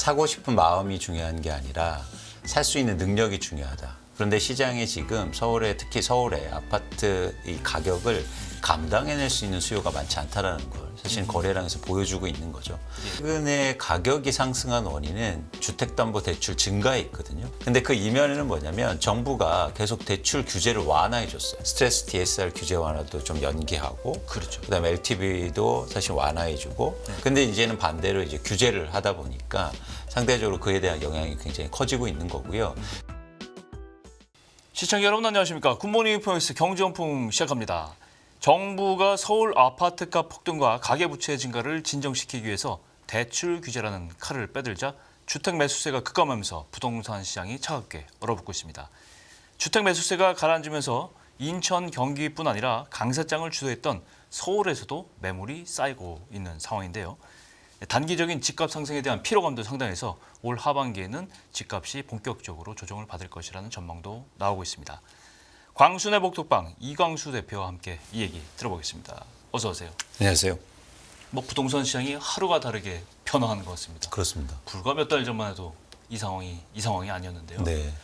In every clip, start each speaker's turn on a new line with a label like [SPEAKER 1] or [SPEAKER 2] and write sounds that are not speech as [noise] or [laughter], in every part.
[SPEAKER 1] 사고 싶은 마음이 중요한 게 아니라 살 수 있는 능력이 중요하다. 그런데 시장에 지금 서울에 특히 서울에 아파트 이 가격을 감당해낼 수 있는 수요가 많지 않다라는 걸 사실 거래량에서 보여주고 있는 거죠. 최근에 가격이 상승한 원인은 주택담보대출 증가에 있거든요. 근데 그 이면에는 뭐냐면 정부가 계속 대출 규제를 완화해 줬어요. 스트레스 DSR 규제 완화도 좀 연기하고
[SPEAKER 2] 그렇죠.
[SPEAKER 1] 그다음에 LTV도 사실 완화해주고 근데 이제는 반대로 이제 규제를 하다 보니까 상대적으로 그에 대한 영향이 굉장히 커지고 있는 거고요.
[SPEAKER 2] 시청자 여러분 안녕하십니까? 굿모닝 포인트 경제원풍 시작합니다. 정부가 서울 아파트값 폭등과 가계부채 증가를 진정시키기 위해서 대출 규제라는 칼을 빼들자 주택 매수세가 급감하면서 부동산 시장이 차갑게 얼어붙고 있습니다. 주택 매수세가 가라앉으면서 인천, 경기뿐 아니라 강세장을 주도했던 서울에서도 매물이 쌓이고 있는 상황인데요. 단기적인 집값 상승에 대한 피로감도 상당해서 올 하반기에는 집값이 본격적으로 조정을 받을 것이라는 전망도 나오고 있습니다. 광순의 복덕방 이광수 대표와 함께 이 얘기 들어보겠습니다. 어서 오세요.
[SPEAKER 1] 안녕하세요.
[SPEAKER 2] 뭐 부동산 시장이 하루가 다르게 변화하는 것 같습니다.
[SPEAKER 1] 그렇습니다.
[SPEAKER 2] 불과 몇 달 전만 해도 이 상황이 이 상황이 아니었는데요.
[SPEAKER 1] 네.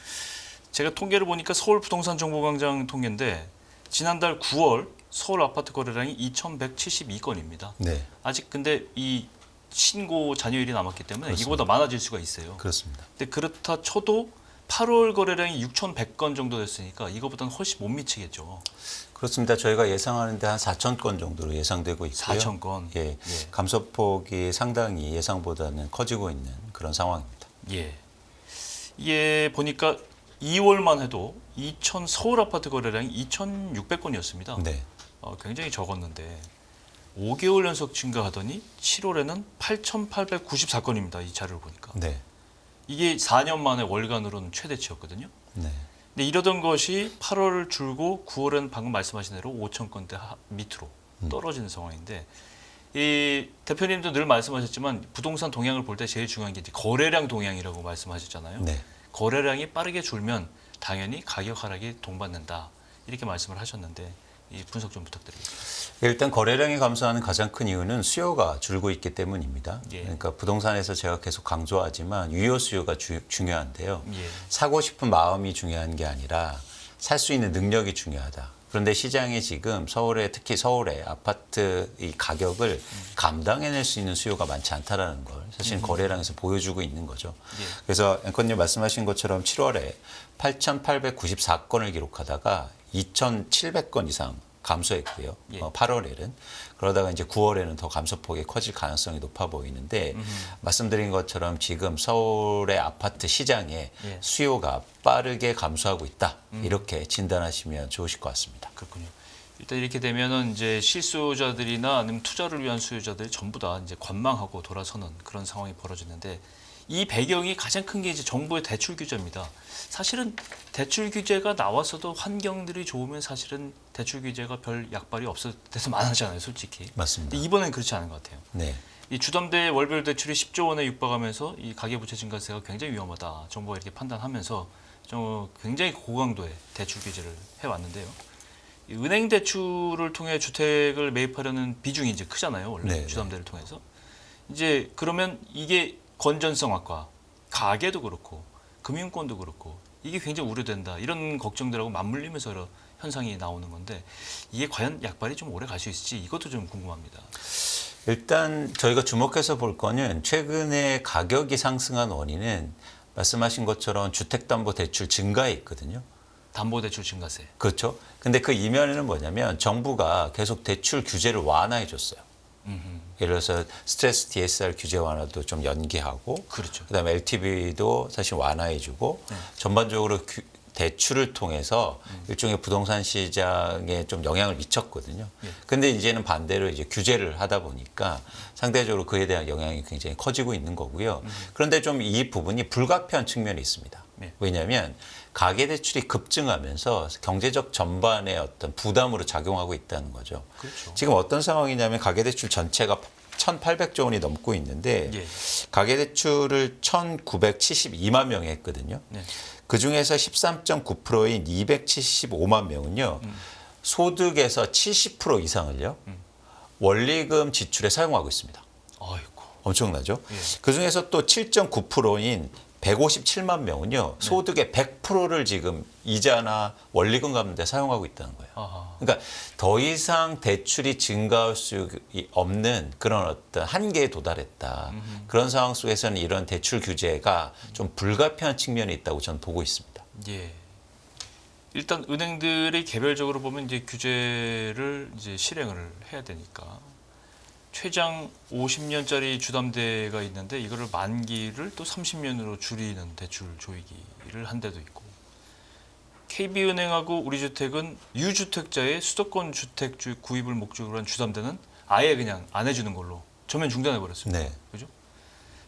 [SPEAKER 2] 제가 통계를 보니까 서울 부동산 정보광장 통계인데 지난달 9월 서울 아파트 거래량이 2,172건입니다.
[SPEAKER 1] 네.
[SPEAKER 2] 아직 근데 이 신고 잔여일이 남았기 때문에
[SPEAKER 1] 그렇습니다.
[SPEAKER 2] 이거보다 많아질 수가 있어요.
[SPEAKER 1] 그렇습니다.
[SPEAKER 2] 근데 그렇다 쳐도 8월 거래량이 6,100건 정도 됐으니까 이거보다는 훨씬 못 미치겠죠.
[SPEAKER 1] 그렇습니다. 저희가 예상하는데 한 4천 건 정도로 예상되고 있고요.
[SPEAKER 2] 4천 건.
[SPEAKER 1] 예.
[SPEAKER 2] 예.
[SPEAKER 1] 감소폭이 상당히 예상보다는 커지고 있는 그런 상황입니다.
[SPEAKER 2] 예. 이게 보니까 2월만 해도 2천 서울 아파트 거래량이 2,600건이었습니다.
[SPEAKER 1] 네.
[SPEAKER 2] 어, 굉장히 적었는데 5개월 연속 증가하더니 7월에는 8,894건입니다. 이 자료를 보니까.
[SPEAKER 1] 네.
[SPEAKER 2] 이게 4년 만에 월간으로는 최대치였거든요.
[SPEAKER 1] 네.
[SPEAKER 2] 근데 이러던 것이 8월 줄고 9월은 방금 말씀하신 대로 5천 건대 하- 밑으로 떨어지는 상황인데 이 대표님도 늘 말씀하셨지만 부동산 동향을 볼 때 제일 중요한 게 거래량 동향이라고 말씀하셨잖아요.
[SPEAKER 1] 네.
[SPEAKER 2] 거래량이 빠르게 줄면 당연히 가격 하락이 동반된다 이렇게 말씀을 하셨는데 이 분석 좀 부탁드립니다.
[SPEAKER 1] 일단 거래량이 감소하는 가장 큰 이유는 수요가 줄고 있기 때문입니다.
[SPEAKER 2] 예.
[SPEAKER 1] 그러니까 부동산에서 제가 계속 강조하지만 유효 수요가 주- 중요한데요.
[SPEAKER 2] 예.
[SPEAKER 1] 사고 싶은 마음이 중요한 게 아니라 살 수 있는 능력이 중요하다. 그런데 시장에 지금 서울에 특히 서울에 아파트 이 가격을 감당해낼 수 있는 수요가 많지 않다라는 걸 사실 거래량에서 보여주고 있는 거죠.
[SPEAKER 2] 예.
[SPEAKER 1] 그래서 앵커님 말씀하신 것처럼 7월에 8,894건을 기록하다가 2,700건 이상 감소했고요.
[SPEAKER 2] 예.
[SPEAKER 1] 어, 8월에는 그러다가 이제 9월에는 더 감소폭이 커질 가능성이 높아 보이는데 말씀드린 것처럼 지금 서울의 아파트 시장에
[SPEAKER 2] 예.
[SPEAKER 1] 수요가 빠르게 감소하고 있다
[SPEAKER 2] 음.
[SPEAKER 1] 이렇게 진단하시면 좋으실 것 같습니다.
[SPEAKER 2] 그렇군요. 일단 이렇게 되면은 이제 실수요자들이나 아니면 투자를 위한 수요자들이 전부 다 이제 관망하고 돌아서는 그런 상황이 벌어지는데 이 배경이 가장 큰 게 이제 정부의 대출 규제입니다. 사실은 대출 규제가 나왔어도 환경들이 좋으면 사실은 대출 규제가 별 약발이 없을 때도 많았잖아요, 솔직히.
[SPEAKER 1] 맞습니다.
[SPEAKER 2] 이번엔 그렇지 않은 것 같아요.
[SPEAKER 1] 네,
[SPEAKER 2] 이 주담대 월별 대출이 10조 원에 육박하면서 이 가계부채 증가세가 굉장히 위험하다. 정부가 이렇게 판단하면서 좀 굉장히 고강도의 대출 규제를 해왔는데요. 이 은행 대출을 통해 주택을 매입하려는 비중이 이제 크잖아요. 원래
[SPEAKER 1] 네, 네.
[SPEAKER 2] 주담대를 통해서. 이제 그러면 이게 건전성 악화, 가계도 그렇고 금융권도 그렇고 이게 굉장히 우려된다. 이런 걱정들하고 맞물리면서 여러 현상이 나오는 건데 이게 과연 약발이 좀 오래 갈 수 있을지 이것도 좀 궁금합니다.
[SPEAKER 1] 일단 저희가 주목해서 볼 거는 최근에 가격이 상승한 원인은 말씀하신 것처럼 주택담보대출 증가에 있거든요.
[SPEAKER 2] 담보대출 증가세.
[SPEAKER 1] 그렇죠. 근데 그 이면에는 뭐냐면 정부가 계속 대출 규제를 완화해 줬어요.
[SPEAKER 2] 음흠.
[SPEAKER 1] 예를 들어서 스트레스 DSR 규제 완화도 좀 연기하고
[SPEAKER 2] 그렇죠.
[SPEAKER 1] 그다음에 LTV도 사실 완화해주고
[SPEAKER 2] 네.
[SPEAKER 1] 전반적으로 규- 대출을 통해서 일종의 부동산 시장에 좀 영향을 미쳤거든요.
[SPEAKER 2] 예.
[SPEAKER 1] 근데 이제는 반대로 이제 규제를 하다 보니까 상대적으로 그에 대한 영향이 굉장히 커지고 있는 거고요. 그런데 좀 이 부분이 불가피한 측면이 있습니다.
[SPEAKER 2] 예.
[SPEAKER 1] 왜냐하면 가계 대출이 급증하면서 경제적 전반의 어떤 부담으로 작용하고 있다는 거죠.
[SPEAKER 2] 그렇죠.
[SPEAKER 1] 지금 어떤 상황이냐면 가계 대출 전체가 1,800조 원이 넘고 있는데
[SPEAKER 2] 예.
[SPEAKER 1] 가계 대출을 1,972만 명이 했거든요.
[SPEAKER 2] 네.
[SPEAKER 1] 그 중에서 13.9%인 275만 명은요
[SPEAKER 2] 음.
[SPEAKER 1] 소득에서 70% 이상을요 원리금 지출에 사용하고 있습니다.
[SPEAKER 2] 아이고.
[SPEAKER 1] 엄청나죠.
[SPEAKER 2] 예.
[SPEAKER 1] 그 중에서 또 7.9%인 157만 명은요
[SPEAKER 2] 네.
[SPEAKER 1] 소득의 100%를 지금 이자나 원리금 갚는 데 사용하고 있다는 거예요.
[SPEAKER 2] 아하.
[SPEAKER 1] 그러니까 더 이상 대출이 증가할 수 없는 그런 어떤 한계에 도달했다. 그런 상황 속에서는 이런 대출 규제가 좀 불가피한 측면이 있다고 저는 보고 있습니다.
[SPEAKER 2] 예. 일단 은행들이 개별적으로 보면 이제 규제를 이제 실행을 해야 되니까 최장 50년짜리 주담대가 있는데 이거를 만기를 또 30년으로 줄이는 대출 조이기를 한 데도 있고 KB은행하고 우리주택은 유주택자의 수도권 주택 주- 구입을 목적으로 한 주담대는 아예 그냥 안 해주는 걸로 전면 중단해 버렸습니다.
[SPEAKER 1] 네.
[SPEAKER 2] 그죠?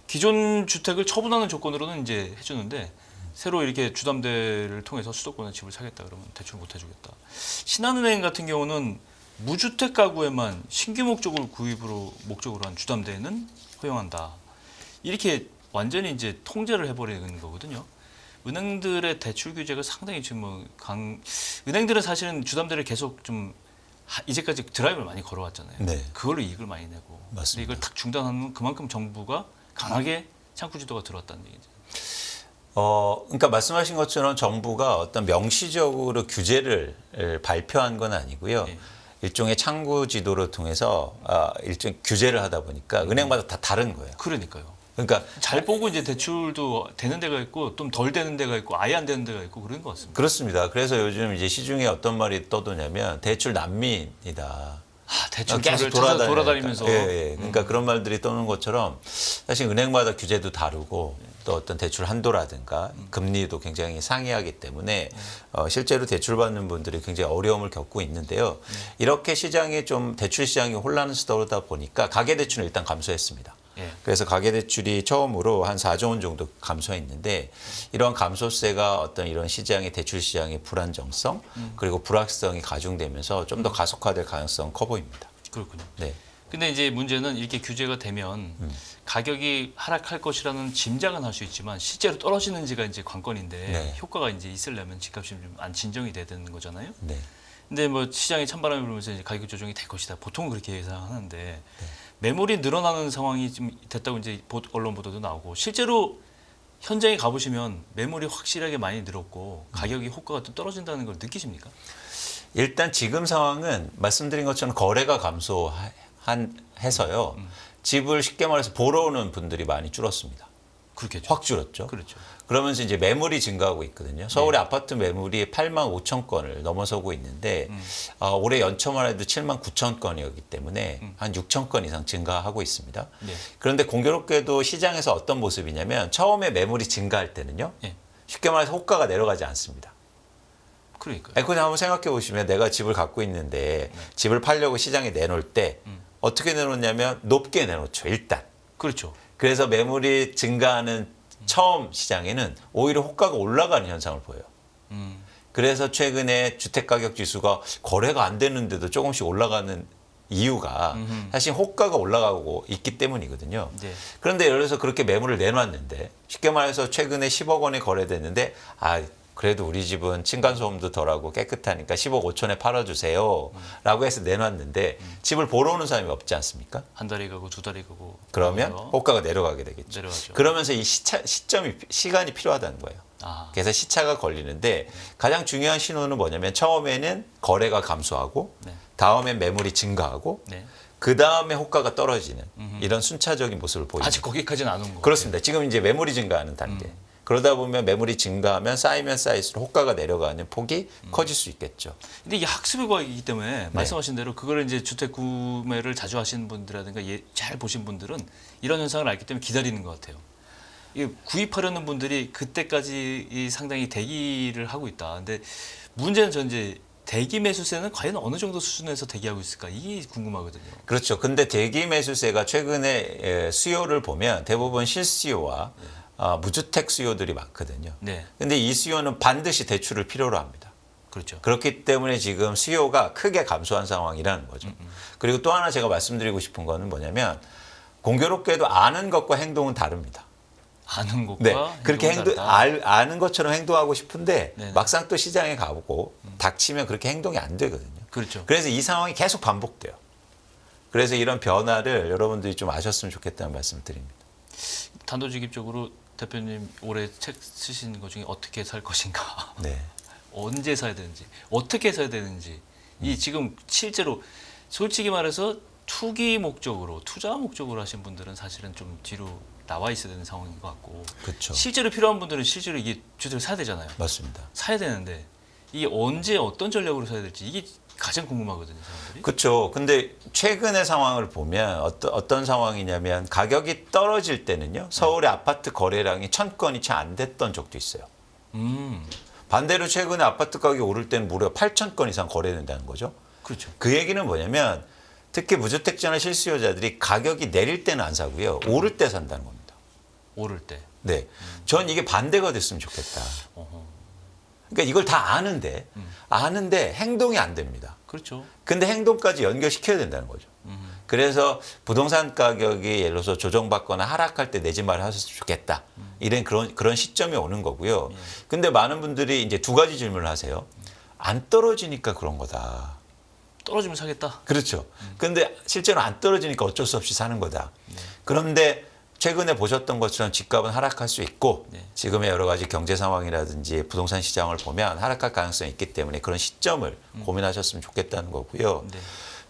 [SPEAKER 2] 기존 주택을 처분하는 조건으로는 이제 해주는데 새로 이렇게 주담대를 통해서 수도권에 집을 사겠다 그러면 대출 못 해주겠다. 신한은행 같은 경우는 무주택 가구에만 신규 목적을 구입으로 목적으로 한 주담대는 허용한다. 이렇게 완전히 이제 통제를 해버리는 거거든요. 은행들의 대출 규제가 상당히 지금 뭐 강, 은행들은 사실은 주담대를 계속 좀 하- 이제까지 드라이브를 많이 걸어왔잖아요.
[SPEAKER 1] 네.
[SPEAKER 2] 그걸로 이익을 많이 내고.
[SPEAKER 1] 맞습니다.
[SPEAKER 2] 이걸 탁 중단하는 그만큼 정부가 강하게 창구 지도가 들어왔다는 얘기죠.
[SPEAKER 1] 어, 그러니까 말씀하신 것처럼 정부가 어떤 명시적으로 규제를 에, 발표한 건 아니고요.
[SPEAKER 2] 예.
[SPEAKER 1] 일종의 창구 지도를 통해서 아, 일종 규제를 하다 보니까 은행마다 다 다른 거예요.
[SPEAKER 2] 그러니까요.
[SPEAKER 1] 그러니까
[SPEAKER 2] 잘 보고 이제 대출도 되는 데가 있고 좀 덜 되는 데가 있고 아예 안 되는 데가 있고 그런 것 같습니다.
[SPEAKER 1] 그렇습니다. 그래서 요즘 이제 시중에 어떤 말이 떠도냐면 대출 난민이다.
[SPEAKER 2] 아, 대출을
[SPEAKER 1] 계속
[SPEAKER 2] 찾아
[SPEAKER 1] 돌아다니면서.
[SPEAKER 2] 돌아다니면서 음.
[SPEAKER 1] 예, 예. 그러니까 그런 말들이 떠는 것처럼 사실 은행마다 규제도 다르고 또 어떤 대출 한도라든가
[SPEAKER 2] 음.
[SPEAKER 1] 금리도 굉장히 상이하기 때문에 어, 실제로 대출 받는 분들이 굉장히 어려움을 겪고 있는데요.
[SPEAKER 2] 네.
[SPEAKER 1] 이렇게 시장이 좀 대출 시장이 혼란스러우다 보니까 가계 대출은 일단 감소했습니다.
[SPEAKER 2] 예.
[SPEAKER 1] 그래서 가계대출이 처음으로 한 4조 원 정도 감소했는데 이러한 감소세가 어떤 이런 시장의 대출 시장의 불안정성 그리고 불확실성이 가중되면서 좀 더 가속화될 가능성 커 보입니다.
[SPEAKER 2] 그렇군요.
[SPEAKER 1] 네.
[SPEAKER 2] 근데 이제 문제는 이렇게 규제가 되면
[SPEAKER 1] 음.
[SPEAKER 2] 가격이 하락할 것이라는 짐작은 할 수 있지만 실제로 떨어지는지가 이제 관건인데
[SPEAKER 1] 네.
[SPEAKER 2] 효과가 이제 있으려면 집값이 좀 안 진정이 돼야 되는 거잖아요.
[SPEAKER 1] 네.
[SPEAKER 2] 근데 뭐 시장이 찬바람이 불면서 이제 가격 조정이 될 것이다. 보통은 그렇게 예상하는데
[SPEAKER 1] 네.
[SPEAKER 2] 매물이 늘어나는 상황이 좀 됐다고 이제 보- 언론 보도도 나오고 실제로 현장에 가보시면 매물이 확실하게 많이 늘었고 가격이 호가가 좀 떨어진다는 걸 느끼십니까?
[SPEAKER 1] 일단 지금 상황은 말씀드린 것처럼 거래가 감소한 해서요. 집을 쉽게 말해서 보러 오는 분들이 많이 줄었습니다.
[SPEAKER 2] 그렇겠죠.
[SPEAKER 1] 확 줄었죠.
[SPEAKER 2] 그렇죠.
[SPEAKER 1] 그러면서 이제 매물이 증가하고 있거든요. 서울의 아파트 매물이 8만 5천 건을 넘어서고 있는데 어, 올해 연초만 해도 7만 9천 건이었기 때문에 한 6천 건 이상 증가하고 있습니다.
[SPEAKER 2] 네.
[SPEAKER 1] 그런데 공교롭게도 시장에서 어떤 모습이냐면 처음에 매물이 증가할 때는요.
[SPEAKER 2] 예.
[SPEAKER 1] 쉽게 말해서 호가가 내려가지 않습니다.
[SPEAKER 2] 그러니까요.
[SPEAKER 1] 아니, 그냥 한번 생각해 보시면 내가 집을 갖고 있는데 집을 팔려고 시장에 내놓을 때 어떻게 내놓냐면 높게 내놓죠. 일단.
[SPEAKER 2] 그렇죠.
[SPEAKER 1] 그래서 매물이 증가하는 처음 시장에는 오히려 호가가 올라가는 현상을 보여요.
[SPEAKER 2] 음.
[SPEAKER 1] 그래서 최근에 주택가격 지수가 거래가 안 되는데도 조금씩 올라가는 이유가
[SPEAKER 2] 음흠.
[SPEAKER 1] 사실 호가가 올라가고 있기 때문이거든요.
[SPEAKER 2] 네.
[SPEAKER 1] 그런데 예를 들어서 그렇게 매물을 내놨는데 쉽게 말해서 최근에 10억 원에 거래됐는데 아 그래도 우리 집은 층간소음도 덜하고 깨끗하니까 10억 5천에 팔아주세요 라고 해서 내놨는데 집을 보러 오는 사람이 없지 않습니까?
[SPEAKER 2] 한 달이 가고 두 달이 가고
[SPEAKER 1] 그러면
[SPEAKER 2] 그러고요.
[SPEAKER 1] 호가가 내려가게 되겠죠.
[SPEAKER 2] 내려가죠.
[SPEAKER 1] 그러면서 이 시차, 시점이 시간이 필요하다는 거예요.
[SPEAKER 2] 아,
[SPEAKER 1] 그래서 시차가 걸리는데 가장 중요한 신호는 뭐냐면 처음에는 거래가 감소하고
[SPEAKER 2] 네.
[SPEAKER 1] 다음엔 매물이 증가하고
[SPEAKER 2] 네.
[SPEAKER 1] 그 다음에 호가가 떨어지는 이런 순차적인 모습을 보입니다.
[SPEAKER 2] 아직 거기까지는 안 온 거.
[SPEAKER 1] 그렇습니다. 지금 이제 매물이 증가하는 단계. 그러다 보면 매물이 증가하면 쌓이면 쌓일수록 호가가 내려가는 폭이 커질 수 있겠죠.
[SPEAKER 2] 근데 이게 학습의 과학이기 때문에
[SPEAKER 1] 네.
[SPEAKER 2] 말씀하신 대로 그거를 이제 주택 구매를 자주 하시는 분들이라든가 예, 잘 보신 분들은 이런 현상을 알기 때문에 기다리는 것 같아요. 이 구입하려는 분들이 그때까지 이 상당히 대기를 하고 있다. 근데 문제는 전 이제 대기 매수세는 과연 어느 정도 수준에서 대기하고 있을까 이게 궁금하거든요.
[SPEAKER 1] 그렇죠. 근데 대기 매수세가 최근에 에, 수요를 보면 대부분 실수요와 아, 무주택 수요들이 많거든요.
[SPEAKER 2] 네,
[SPEAKER 1] 근데 이 수요는 반드시 대출을 필요로 합니다.
[SPEAKER 2] 그렇죠.
[SPEAKER 1] 그렇기 때문에 지금 수요가 크게 감소한 상황이라는 거죠. 그리고 또 하나 제가 말씀드리고 싶은 거는 뭐냐면 공교롭게도 아는 것과 행동은 다릅니다.
[SPEAKER 2] 아는 것과
[SPEAKER 1] 네, 그렇게
[SPEAKER 2] 행동.
[SPEAKER 1] 알, 아는 것처럼 행동하고 싶은데
[SPEAKER 2] 네네.
[SPEAKER 1] 막상 또 시장에 가보고 닥치면 그렇게 행동이 안 되거든요.
[SPEAKER 2] 그렇죠.
[SPEAKER 1] 그래서 이 상황이 계속 반복돼요. 그래서 이런 변화를 여러분들이 좀 아셨으면 좋겠다는 말씀을 드립니다.
[SPEAKER 2] 단도직입적으로 대표님 올해 책 쓰신 것 중에 어떻게 살 것인가, [laughs]
[SPEAKER 1] 네.
[SPEAKER 2] 언제 사야 되는지, 어떻게 사야 되는지 이 지금 실제로 솔직히 말해서 투기 목적으로 투자 목적으로 하신 분들은 사실은 좀 뒤로 나와 있어야 되는 상황인 것 같고
[SPEAKER 1] 그렇죠.
[SPEAKER 2] 실제로 필요한 분들은 실제로 이게 주택을 사야 되잖아요.
[SPEAKER 1] 맞습니다.
[SPEAKER 2] 사야 되는데 이게 언제 어떤 전략으로 사야 될지 이게 가장 궁금하거든요, 사람들이.
[SPEAKER 1] 그렇죠. 근데 최근의 상황을 보면 어떤 어떤 상황이냐면 가격이 떨어질 때는요. 서울의 아파트 거래량이 천 건이 채 안 됐던 적도 있어요.
[SPEAKER 2] 음,
[SPEAKER 1] 반대로 최근에 아파트 가격이 오를 때는 무려 8천 건 이상 거래된다는 거죠.
[SPEAKER 2] 그렇죠.
[SPEAKER 1] 그 얘기는 뭐냐면 특히 무주택자나 실수요자들이 가격이 내릴 때는 안 사고요. 오를 때 산다는 겁니다.
[SPEAKER 2] 오를 때.
[SPEAKER 1] 네. 전 이게 반대가 됐으면 좋겠다.
[SPEAKER 2] 어허.
[SPEAKER 1] 그러니까 이걸 다 아는데 아는데 행동이 안 됩니다.
[SPEAKER 2] 그렇죠.
[SPEAKER 1] 근데 행동까지 연결시켜야 된다는 거죠.
[SPEAKER 2] 음.
[SPEAKER 1] 그래서 부동산 가격이 예를 들어서 조정받거나 하락할 때 내 집 마련 하셨으면 좋겠다. 이런 그런 그런 시점이 오는 거고요. 근데 많은 분들이 이제 두 가지 질문을 하세요. 안 떨어지니까 그런 거다.
[SPEAKER 2] 떨어지면 사겠다.
[SPEAKER 1] 그렇죠. 근데 실제로 안 떨어지니까 어쩔 수 없이 사는 거다. 그런데 최근에 보셨던 것처럼 집값은 하락할 수 있고
[SPEAKER 2] 네.
[SPEAKER 1] 지금의 여러 가지 경제 상황이라든지 부동산 시장을 보면 하락할 가능성이 있기 때문에 그런 시점을 고민하셨으면 좋겠다는 거고요.
[SPEAKER 2] 네.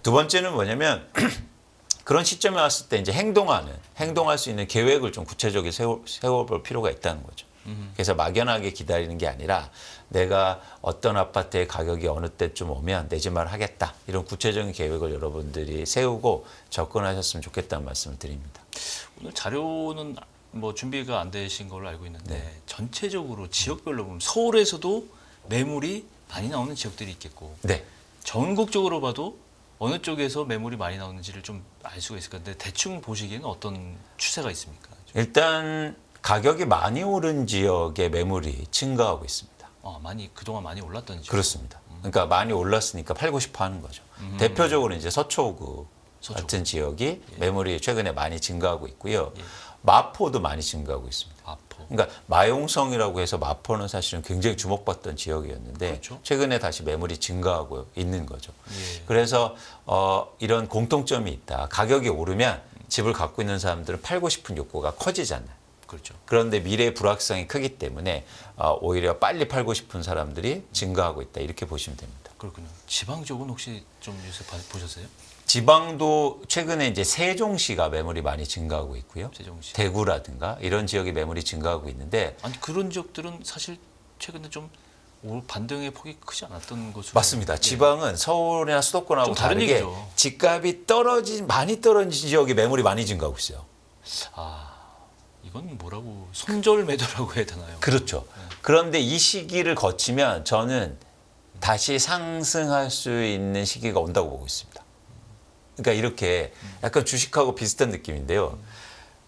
[SPEAKER 1] 두 번째는 뭐냐면 [clears throat] 그런 시점에 왔을 때 이제 행동하는 행동할 수 있는 계획을 좀 구체적으로 세워, 세워볼 필요가 있다는 거죠. 그래서 막연하게 기다리는 게 아니라 내가 어떤 아파트의 가격이 어느 때쯤 오면 내 집만 하겠다 이런 구체적인 계획을 여러분들이 세우고 접근하셨으면 좋겠다는 말씀을 드립니다.
[SPEAKER 2] 오늘 자료는 뭐 준비가 안 되신 걸로 알고 있는데
[SPEAKER 1] 네.
[SPEAKER 2] 전체적으로 지역별로 보면 서울에서도 매물이 많이 나오는 지역들이 있겠고
[SPEAKER 1] 네,
[SPEAKER 2] 전국적으로 봐도 어느 쪽에서 매물이 많이 나오는지를 좀 알 수가 있을 건데 대충 보시기에는 어떤 추세가 있습니까?
[SPEAKER 1] 일단 가격이 많이 오른 지역의 매물이 증가하고 있습니다.
[SPEAKER 2] 어, 많이 그동안 많이 올랐던 지역.
[SPEAKER 1] 그렇습니다. 그러니까 많이 올랐으니까 팔고 싶어 하는 거죠. 대표적으로 이제 서초구
[SPEAKER 2] 서초구.
[SPEAKER 1] 같은 지역이 매물이 최근에 많이 증가하고 있고요.
[SPEAKER 2] 예.
[SPEAKER 1] 마포도 많이 증가하고 있습니다.
[SPEAKER 2] 마포.
[SPEAKER 1] 그러니까 마용성이라고 해서 마포는 사실은 굉장히 주목받던 지역이었는데
[SPEAKER 2] 그렇죠.
[SPEAKER 1] 최근에 다시 매물이 증가하고 있는 거죠.
[SPEAKER 2] 예.
[SPEAKER 1] 그래서 어, 이런 공통점이 있다. 가격이 오르면 집을 갖고 있는 사람들은 팔고 싶은 욕구가 커지잖아요.
[SPEAKER 2] 그렇죠.
[SPEAKER 1] 그런데 미래 불확성이 크기 때문에 어, 오히려 빨리 팔고 싶은 사람들이 증가하고 있다. 이렇게 보시면 됩니다.
[SPEAKER 2] 그렇군요. 지방 쪽은 혹시 좀 요새 봐- 보셨어요?
[SPEAKER 1] 지방도 최근에 이제 세종시가 매물이 많이 증가하고 있고요.
[SPEAKER 2] 세종시.
[SPEAKER 1] 대구라든가 이런 지역의 매물이 증가하고 있는데
[SPEAKER 2] 아니 그런 지역들은 사실 최근에 좀 올- 반등의 폭이 크지 않았던 것으로
[SPEAKER 1] 맞습니다.
[SPEAKER 2] 예.
[SPEAKER 1] 지방은 서울이나 수도권하고
[SPEAKER 2] 다른
[SPEAKER 1] 다르게
[SPEAKER 2] 얘기죠.
[SPEAKER 1] 집값이 떨어진 많이 떨어진 지역이 매물이 많이 증가하고 있어요.
[SPEAKER 2] 아 이건 뭐라고 손절 매도라고 해야 되나요?
[SPEAKER 1] 그렇죠. 그런데 이 시기를 거치면 저는 다시 상승할 수 있는 시기가 온다고 보고 있습니다. 그러니까 이렇게 약간 주식하고 비슷한 느낌인데요.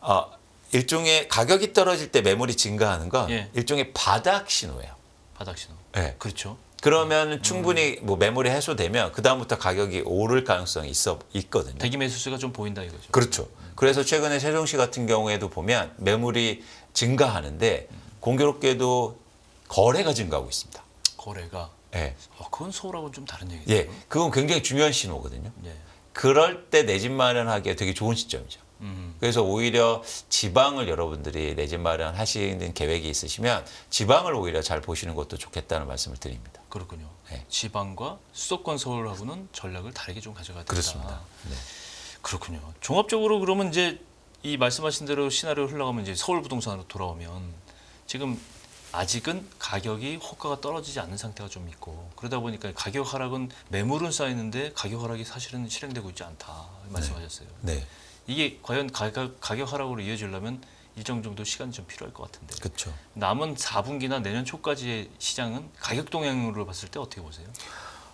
[SPEAKER 1] 어, 일종의 가격이 떨어질 때 매물이 증가하는 건
[SPEAKER 2] 예.
[SPEAKER 1] 일종의 바닥 신호예요.
[SPEAKER 2] 바닥 신호.
[SPEAKER 1] 네.
[SPEAKER 2] 그렇죠.
[SPEAKER 1] 그러면 충분히 뭐 매물이 해소되면 그 다음부터 가격이 오를 가능성이 있어 있거든요.
[SPEAKER 2] 대기 매수세가 좀 보인다 이거죠.
[SPEAKER 1] 그렇죠. 그래서 최근에 세종시 같은 경우에도 보면 매물이 증가하는데 공교롭게도 거래가 증가하고 있습니다.
[SPEAKER 2] 거래가.
[SPEAKER 1] 예.
[SPEAKER 2] 어, 그건 서울하고는 좀 다른 얘기죠.
[SPEAKER 1] 예. 그건 굉장히 중요한 신호거든요.
[SPEAKER 2] 예.
[SPEAKER 1] 그럴 때 내 집 마련하기에 되게 좋은 시점이죠.
[SPEAKER 2] 음.
[SPEAKER 1] 그래서 오히려 지방을 여러분들이 내 집 마련 하시는 계획이 있으시면 지방을 오히려 잘 보시는 것도 좋겠다는 말씀을 드립니다.
[SPEAKER 2] 그렇군요.
[SPEAKER 1] 네.
[SPEAKER 2] 지방과 수도권 서울하고는 전략을 다르게 좀 가져가야 된다.
[SPEAKER 1] 그렇습니다. 네.
[SPEAKER 2] 그렇군요. 종합적으로 그러면 이제 이 말씀하신 대로 시나리오 흘러가면 이제 서울 부동산으로 돌아오면 지금 아직은 가격이 호가가 떨어지지 않는 상태가 좀 있고 그러다 보니까 가격 하락은 매물은 쌓이는데 가격 하락이 사실은 실행되고 있지 않다 말씀하셨어요.
[SPEAKER 1] 네.
[SPEAKER 2] 이게 과연 가격, 가격 하락으로 이어지려면 일정 정도 시간이 좀 필요할 것 같은데
[SPEAKER 1] 그렇죠.
[SPEAKER 2] 남은 4분기나 내년 초까지의 시장은 가격 동향으로 봤을 때 어떻게 보세요?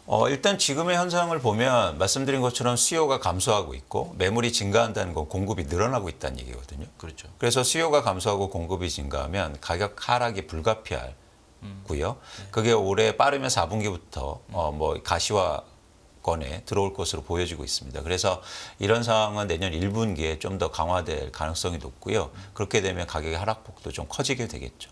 [SPEAKER 1] 어, 일단 지금의 현상을 보면 말씀드린 것처럼 수요가 감소하고 있고 매물이 증가한다는 건 공급이 늘어나고 있다는 얘기거든요.
[SPEAKER 2] 그렇죠.
[SPEAKER 1] 그래서 수요가 감소하고 공급이 증가하면 가격 하락이 불가피하고요. 그게 올해 빠르면 4분기부터 어, 뭐 가시화 권에 들어올 것으로 보여지고 있습니다. 그래서 이런 상황은 내년 1분기에 좀 더 강화될 가능성이 높고요. 그렇게 되면 가격의 하락폭도 좀 커지게 되겠죠.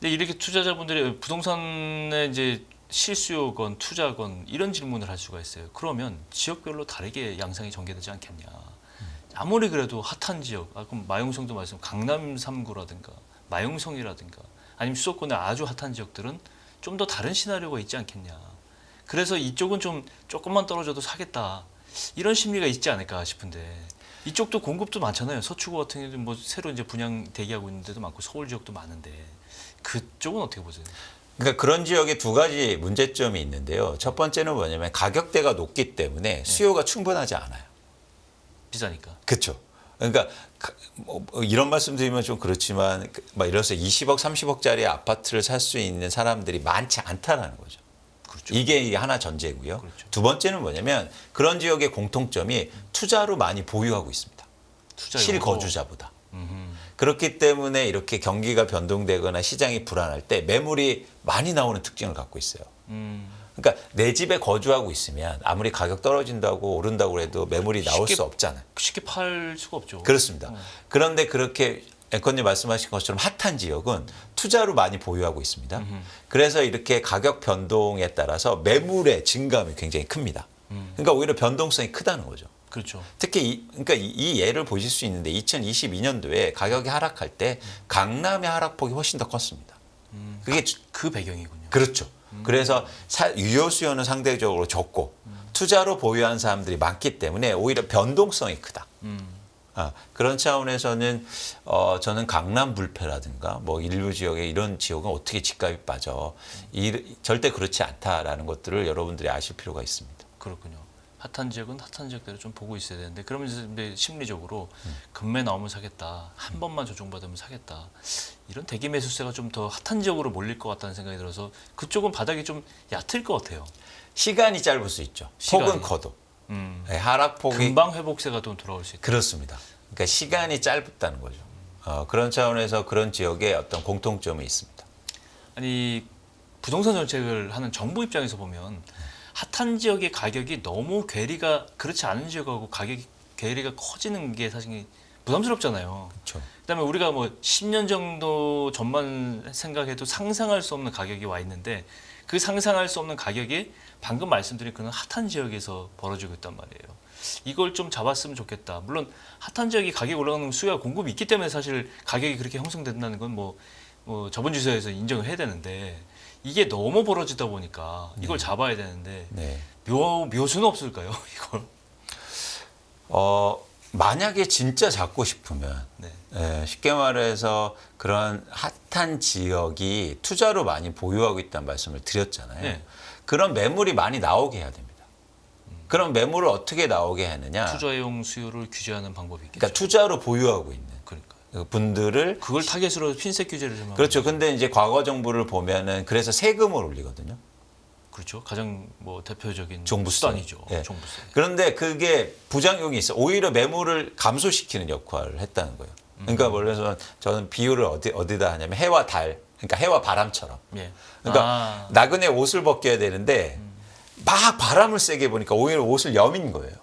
[SPEAKER 2] 근데 이렇게 투자자분들이 부동산에 이제 실수요건 투자건 이런 질문을 할 수가 있어요. 그러면 지역별로 다르게 양상이 전개되지 않겠냐. 아무리 그래도 핫한 지역, 아, 그럼 마용성도 말씀, 강남 3구라든가 마용성이라든가 아니면 수도권의 아주 핫한 지역들은 좀 더 다른 시나리오가 있지 않겠냐. 그래서 이쪽은 좀 조금만 떨어져도 사겠다. 이런 심리가 있지 않을까 싶은데 이쪽도 공급도 많잖아요. 서초구 같은 경우는 뭐 새로 이제 분양 대기하고 있는 데도 많고 서울 지역도 많은데 그쪽은 어떻게 보세요?
[SPEAKER 1] 그러니까 그런 지역에 두 가지 문제점이 있는데요. 첫 번째는 뭐냐면 가격대가 높기 때문에 수요가 충분하지 않아요.
[SPEAKER 2] 비싸니까.
[SPEAKER 1] 그렇죠. 그러니까 가- 뭐, 뭐 이런 말씀 드리면 좀 그렇지만 그- 막 이래서 20억, 30억짜리 아파트를 살 수 있는 사람들이 많지 않다라는 거죠.
[SPEAKER 2] 그렇죠.
[SPEAKER 1] 이게 하나 전제고요.
[SPEAKER 2] 그렇죠.
[SPEAKER 1] 두 번째는 뭐냐면 그런 지역의 공통점이 투자로 많이 보유하고 있습니다.
[SPEAKER 2] 투자
[SPEAKER 1] 실거주자보다.
[SPEAKER 2] 음,
[SPEAKER 1] 그렇기 때문에 이렇게 경기가 변동되거나 시장이 불안할 때 매물이 많이 나오는 특징을 갖고 있어요.
[SPEAKER 2] 음,
[SPEAKER 1] 그러니까 내 집에 거주하고 있으면 아무리 가격 떨어진다고 오른다고 해도 매물이 나올
[SPEAKER 2] 쉽게-
[SPEAKER 1] 수 없잖아요.
[SPEAKER 2] 쉽게 팔 수가 없죠.
[SPEAKER 1] 그렇습니다.
[SPEAKER 2] 어.
[SPEAKER 1] 그런데 그렇게 앵커님 말씀하신 것처럼 핫한 지역은 투자로 많이 보유하고 있습니다. 그래서 이렇게 가격 변동에 따라서 매물의 증감이 굉장히 큽니다.
[SPEAKER 2] 음.
[SPEAKER 1] 그러니까 오히려 변동성이 크다는 거죠.
[SPEAKER 2] 그렇죠.
[SPEAKER 1] 특히 이, 그러니까 이, 이 예를 보실 수 있는데 2022년도에 가격이 하락할 때 강남의 하락폭이 훨씬 더 컸습니다.
[SPEAKER 2] 음,
[SPEAKER 1] 그게
[SPEAKER 2] 그 배경이군요.
[SPEAKER 1] 그렇죠. 그래서 사- 유효 수요는 상대적으로 적고 투자로 보유한 사람들이 많기 때문에 오히려 변동성이 크다.
[SPEAKER 2] 음,
[SPEAKER 1] 아, 그런 차원에서는 어, 저는 강남 불패라든가 뭐 일부 지역에 이런 지역은 어떻게 집값이 빠져 이, 절대 그렇지 않다라는 것들을 여러분들이 아실 필요가 있습니다.
[SPEAKER 2] 그렇군요. 핫한 지역은 핫한 지역대로 좀 보고 있어야 되는데 그러면 이제 심리적으로 금매 나오면 사겠다. 한 번만 조정받으면 사겠다. 이런 대기 매수세가 좀 더 핫한 지역으로 몰릴 것 같다는 생각이 들어서 그쪽은 바닥이 좀 얕을 것 같아요.
[SPEAKER 1] 시간이 짧을 수 있죠.
[SPEAKER 2] 시간이.
[SPEAKER 1] 폭은 커도
[SPEAKER 2] 음,
[SPEAKER 1] 네, 하락폭이
[SPEAKER 2] 금방 회복세가 좀 돌아올 수 있다.
[SPEAKER 1] 그렇습니다. 그러니까 시간이 짧다는 거죠. 어, 그런 차원에서 그런 지역에 어떤 공통점이 있습니다.
[SPEAKER 2] 아니 부동산 정책을 하는 정부 입장에서 보면 핫한 지역의 가격이 너무 괴리가 그렇지 않은 지역하고 가격이 괴리가 커지는 게 사실 부담스럽잖아요.
[SPEAKER 1] 그렇죠.
[SPEAKER 2] 그다음에 우리가 뭐 10년 정도 전만 생각해도 상상할 수 없는 가격이 와 있는데 그 상상할 수 없는 가격이 방금 말씀드린 그런 핫한 지역에서 벌어지고 있단 말이에요. 이걸 좀 잡았으면 좋겠다. 물론 핫한 지역이 가격이 올라가는 수요와 공급이 있기 때문에 사실 가격이 그렇게 형성된다는 건뭐 뭐 저번 주소에서 인정을 해야 되는데 이게 너무 벌어지다 보니까 이걸 잡아야 되는데
[SPEAKER 1] 네.
[SPEAKER 2] 묘 묘수는 없을까요? [laughs] 이걸
[SPEAKER 1] 어, 만약에 진짜 잡고 싶으면
[SPEAKER 2] 네.
[SPEAKER 1] 예, 쉽게 말해서 그런 핫한 지역이 투자로 많이 보유하고 있다는 말씀을 드렸잖아요.
[SPEAKER 2] 네.
[SPEAKER 1] 그런 매물이 많이 나오게 해야 됩니다. 그럼 매물을 어떻게 나오게 하느냐?
[SPEAKER 2] 투자용 수요를 규제하는 방법이 있겠죠.
[SPEAKER 1] 그러니까 투자로 보유하고 있는
[SPEAKER 2] 그러니까
[SPEAKER 1] 그 분들을
[SPEAKER 2] 그걸 타겟으로 핀셋 규제를 좀
[SPEAKER 1] 그렇죠. 근데 이제 과거 정부를 보면은 그래서 세금을 올리거든요.
[SPEAKER 2] 그렇죠. 가장 뭐 대표적인
[SPEAKER 1] 종부세.
[SPEAKER 2] 수단이죠.
[SPEAKER 1] 예.
[SPEAKER 2] 종부세.
[SPEAKER 1] 그런데 그게 부작용이 있어. 오히려 매물을 감소시키는 역할을 했다는 거예요. 그러니까 원래서 저는 비유를 어디 어디다 하냐면 해와 달, 그러니까 해와 바람처럼.
[SPEAKER 2] 예.
[SPEAKER 1] 그러니까
[SPEAKER 2] 아,
[SPEAKER 1] 나그네 옷을 벗겨야 되는데 막 바람을 세게 보니까 오히려 옷을 여민 거예요.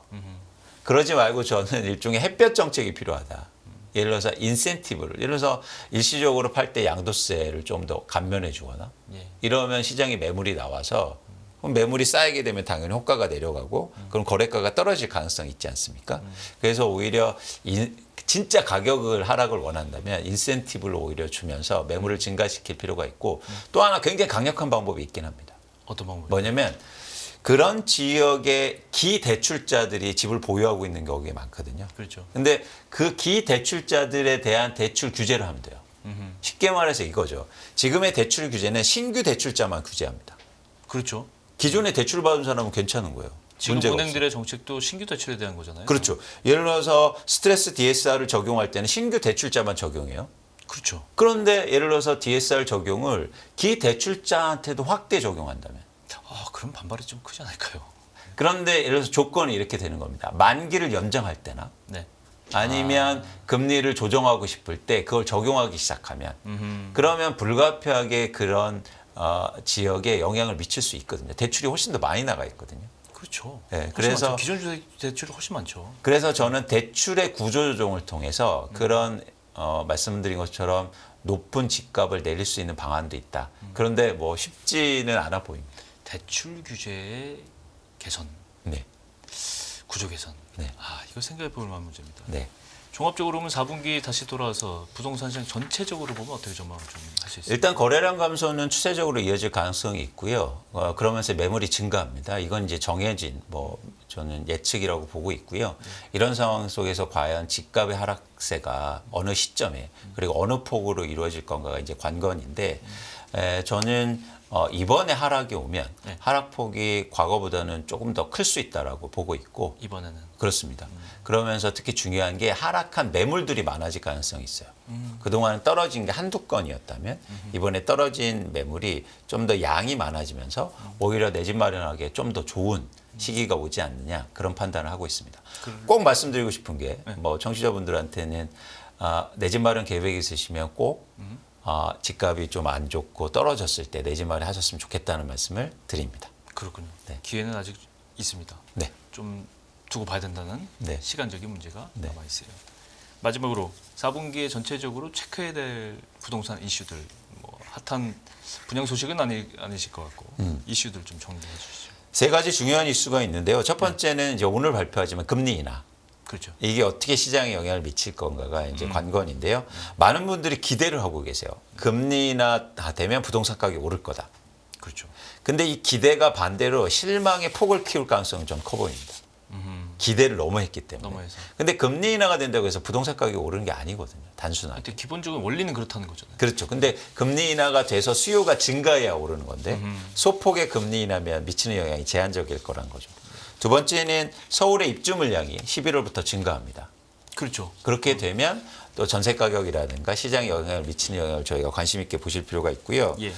[SPEAKER 1] 그러지 말고 저는 [laughs] 일종의 햇볕 정책이 필요하다. 예를 들어서 인센티브를 예를 들어서 일시적으로 팔 때 양도세를 좀 더 감면해 주거나
[SPEAKER 2] 예.
[SPEAKER 1] 이러면 시장에 매물이 나와서 그럼 매물이 쌓이게 되면 당연히 호가가 내려가고 그럼 거래가가 떨어질 가능성이 있지 않습니까? 그래서 오히려 인- 진짜 가격을 하락을 원한다면 인센티브를 오히려 주면서 매물을 증가시킬 필요가 있고 또 하나 굉장히 강력한 방법이 있긴 합니다.
[SPEAKER 2] 어떤 방법?
[SPEAKER 1] 뭐냐면 그런 지역의 기대출자들이 집을 보유하고 있는 경우가 많거든요.
[SPEAKER 2] 그렇죠.
[SPEAKER 1] 근데 그 기대출자들에 대한 대출 규제를 하면 돼요. 쉽게 말해서 이거죠. 지금의 대출 규제는 신규 대출자만 규제합니다.
[SPEAKER 2] 그렇죠.
[SPEAKER 1] 기존에 대출 받은 사람은 괜찮은 거예요.
[SPEAKER 2] 지금. 은행들의 정책도 신규 대출에 대한 거잖아요.
[SPEAKER 1] 그렇죠. 예를 들어서 스트레스 DSR을 적용할 때는 신규 대출자만 적용해요.
[SPEAKER 2] 그렇죠.
[SPEAKER 1] 그런데 예를 들어서 DSR 적용을 기대출자한테도 확대 적용한다면
[SPEAKER 2] 아, 그럼 반발이 좀 크지 않을까요?
[SPEAKER 1] 그런데 예를 들어서 조건이 이렇게 되는 겁니다. 만기를 연장할 때나
[SPEAKER 2] 네.
[SPEAKER 1] 아니면 금리를 조정하고 싶을 때 그걸 적용하기 시작하면
[SPEAKER 2] 음흠.
[SPEAKER 1] 그러면 불가피하게 그런 어, 지역에 영향을 미칠 수 있거든요. 대출이 훨씬 더 많이 나가 있거든요.
[SPEAKER 2] 그렇죠.
[SPEAKER 1] 네, 그래서-
[SPEAKER 2] 많죠. 기존 주택 대출이 훨씬 많죠.
[SPEAKER 1] 그래서 저는 대출의 구조 조정을 통해서 그런 어, 말씀드린 것처럼 높은 집값을 내릴 수 있는 방안도 있다. 그런데 뭐 쉽지는 않아 보입니다.
[SPEAKER 2] 대출 규제의 개선,
[SPEAKER 1] 네.
[SPEAKER 2] 구조 개선.
[SPEAKER 1] 네.
[SPEAKER 2] 아 이거 생각해 볼 만한 문제입니다.
[SPEAKER 1] 네.
[SPEAKER 2] 종합적으로 보면 4분기 다시 돌아와서 부동산 시장 전체적으로 보면 어떻게 전망을 좀할수 있습니까?
[SPEAKER 1] 일단 거래량 감소는 추세적으로 이어질 가능성이 있고요. 어, 그러면서 매물이 증가합니다. 이건 이제 정해진 뭐 저는 예측이라고 보고 있고요. 이런 상황 속에서 과연 집값의 하락세가 어느 시점에 그리고 어느 폭으로 이루어질 건가가 이제 관건인데 에, 저는 어, 이번에 하락이 오면
[SPEAKER 2] 네.
[SPEAKER 1] 하락폭이 과거보다는 조금 더 클 수 있다라고 보고 있고
[SPEAKER 2] 이번에는
[SPEAKER 1] 그렇습니다. 그러면서 특히 중요한 게 하락한 매물들이 많아질 가능성이 있어요. 그동안 떨어진 게 한두 건이었다면 이번에 떨어진 매물이 좀 더 양이 많아지면서 오히려 내 집 마련하기에 좀 더 좋은 시기가 오지 않느냐 그런 판단을 하고 있습니다. 꼭 말씀드리고 싶은 게뭐 청취자분들한테는 아, 내 집 마련 계획 있으시면 꼭 아, 집값이 좀 안 좋고 떨어졌을 때 내 집 마련 하셨으면 좋겠다는 말씀을 드립니다.
[SPEAKER 2] 그렇군요.
[SPEAKER 1] 네.
[SPEAKER 2] 기회는 아직 있습니다.
[SPEAKER 1] 네.
[SPEAKER 2] 좀 두고 봐야 된다는
[SPEAKER 1] 네.
[SPEAKER 2] 시간적인 문제가
[SPEAKER 1] 네.
[SPEAKER 2] 남아 있어요. 마지막으로 4분기에 전체적으로 체크해야 될 부동산 이슈들, 뭐 핫한 분양 소식은 아니, 아니실 것 같고
[SPEAKER 1] 음.
[SPEAKER 2] 이슈들 좀 정리해 주시죠.
[SPEAKER 1] 세 가지 중요한 이슈가 있는데요. 첫 번째는 이제 오늘 발표하지만 금리 인하.
[SPEAKER 2] 그렇죠.
[SPEAKER 1] 이게 어떻게 시장에 영향을 미칠 건가가 이제 관건인데요. 많은 분들이 기대를 하고 계세요. 금리 인하 다 되면 부동산 가격이 오를 거다.
[SPEAKER 2] 그렇죠.
[SPEAKER 1] 근데 이 기대가 반대로 실망의 폭을 키울 가능성은 좀커 보입니다. 기대를 너무 했기 때문에.
[SPEAKER 2] 너무 해서.
[SPEAKER 1] 근데 금리 인하가 된다고 해서 부동산 가격이 오르는 게 아니거든요. 단순하게.
[SPEAKER 2] 근데 기본적으로 원리는 그렇다는 거잖아요.
[SPEAKER 1] 그렇죠. 근데 금리 인하가 돼서 수요가 증가해야 오르는 건데 소폭의 금리 인하면 미치는 영향이 제한적일 거란 거죠. 두 번째는 서울의 입주 물량이 11월부터 증가합니다.
[SPEAKER 2] 그렇죠.
[SPEAKER 1] 그렇게 되면 또 전세 가격이라든가 시장에 영향을 미치는 영향을 저희가 관심 있게 보실 필요가 있고요.
[SPEAKER 2] 예.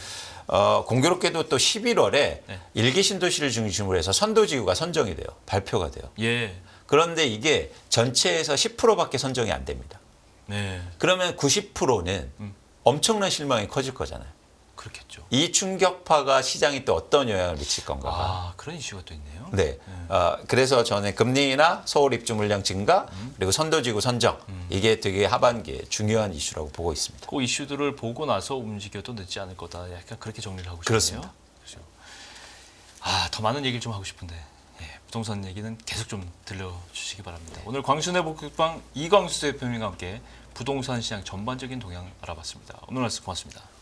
[SPEAKER 1] 어, 공교롭게도 또 11월에
[SPEAKER 2] 네.
[SPEAKER 1] 일기 신도시를 중심으로 해서 선도지구가 선정이 돼요. 발표가 돼요.
[SPEAKER 2] 예.
[SPEAKER 1] 그런데 이게 전체에서 10%밖에 선정이 안 됩니다.
[SPEAKER 2] 네.
[SPEAKER 1] 그러면 90%는
[SPEAKER 2] 음.
[SPEAKER 1] 엄청난 실망이 커질 거잖아요.
[SPEAKER 2] 그렇겠죠.
[SPEAKER 1] 이 충격파가 시장에 또 어떤 영향을 미칠 건가.
[SPEAKER 2] 아, 그런 이슈가 또 있네요.
[SPEAKER 1] 네. 어, 그래서 저는 금리나 서울 입주 물량 증가
[SPEAKER 2] 음.
[SPEAKER 1] 그리고 선도지구 선정 이게 되게 하반기에 중요한 이슈라고 보고 있습니다.
[SPEAKER 2] 그 이슈들을 보고 나서 움직여도 늦지 않을 거다. 약간 그렇게 정리를 하고 싶네요.
[SPEAKER 1] 그렇습니다.
[SPEAKER 2] 그렇죠. 아, 더 많은 얘기를 좀 하고 싶은데 예, 부동산 얘기는 계속 좀 들려주시기 바랍니다. 오늘 광순의 복국방 이광수 대표님과 함께 부동산 시장 전반적인 동향 알아봤습니다. 오늘 말씀 고맙습니다.